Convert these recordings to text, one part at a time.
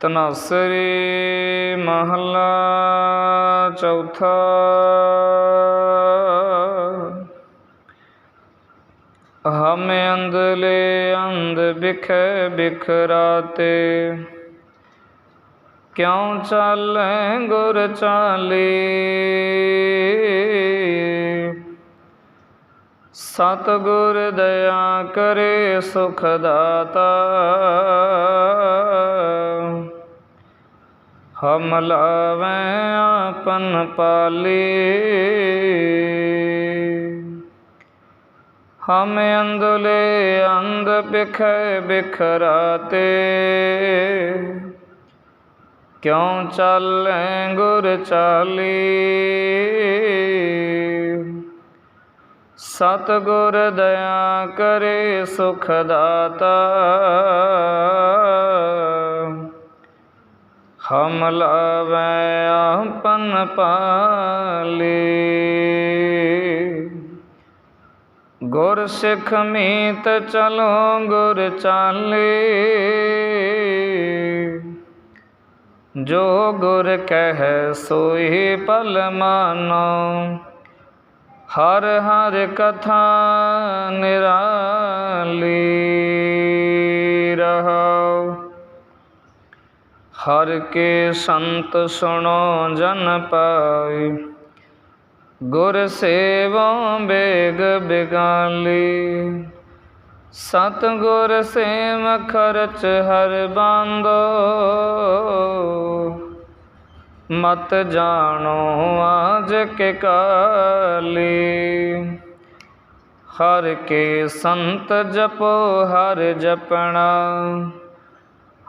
ਤਨਾਸਰੀ ਮਹਲਾ ਚੌਥਾ। ਹਮ ਅੰਦਲੇ ਅੰਧ ਬਿਖੈ ਬਿਖਰਾਤੇ ਕਿਉ ਚਾਲੈ ਗੁਰ ਚਾਲੀ? ਸਤਿਗੁਰ ਦਇਆ ਕਰੇ ਸੁਖ ਦਾਤਾ। ਹਮ ਲਾਵੈ ਆਪਨ ਪਾਲੀ। ਹਮ ਅੰਦਲੇ ਅੰਧ ਬਿਖੈ ਬਿਖਰਾਤੇ। ਕਿਉ ਚਾਲੈ ਗੁਰ ਚਾਲੀ। ਸਤਿਗੁਰ ਦਇਆ ਕਰੇ ਸੁਖ ਦਾਤਾ ਹਮ ਲਾਵੈ ਆਪਨ ਪਾਲੀ। ਗੁਰ ਸਿੱਖ ਮੀਤ ਚਲੋ ਗੁਰ ਚਾਲੇ। ਜੋ ਗੁਰ ਕਹਿ ਸੋਈ ਪਲ ਮਾਨੋ। ਹਰ ਹਰ ਕਥਾ ਹਰ ਕੇ ਸੰਤ ਸੁਣੋ ਜਨ ਪਾਈ। ਗੁਰ ਸੇਵੋ ਬੇਗ ਬਿਗਾਲੀ। ਸਤ ਗੁਰ ਸੇਵ ਖਰਚ ਹਰ ਬੰਦੋ। ਮਤ ਜਾਣੋ ਆਜ ਕੇ ਕਾਲੀ। ਹਰ ਕੇ ਸੰਤ ਜਪੋ ਹਰ ਜਪਣਾ।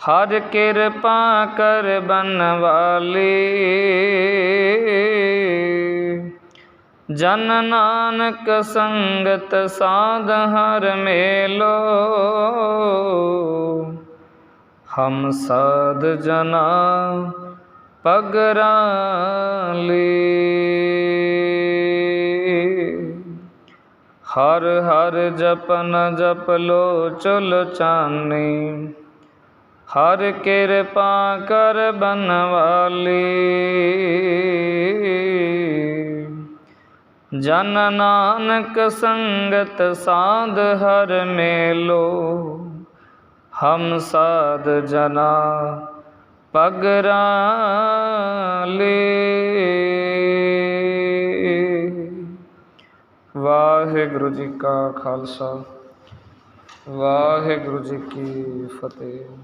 ਹਰ ਕਿਰਪਾ ਕਰ ਬਨਵਾਲੀ ਜਨ ਨਾਨਕ ਸੰਗਤ ਸਾਧ ਹਰ ਮੇਲੋ। ਹਮ ਸਾਧ ਜਨਾ ਪਗਰਾਲੀ ਹਰ ਹਰ ਜਪਨ ਜਪ ਲੋ ਚੁਲ ਚਾਨੀ। ਹਰ ਕਿਰਪਾ ਕਰ ਬਨਵਾਲੀ। ਜਨ ਨਾਨਕ ਸੰਗਤ ਸਾਧ ਹਰ ਮੇਲੋ। ਹਮ ਸਾਧ ਜਨਾ ਪਗਰਾਲੀ। ਵਾਹਿਗੁਰੂ ਜੀ ਕਾ ਖਾਲਸਾ। ਵਾਹਿਗੁਰੂ ਜੀ ਕੀ ਫਤਿਹ।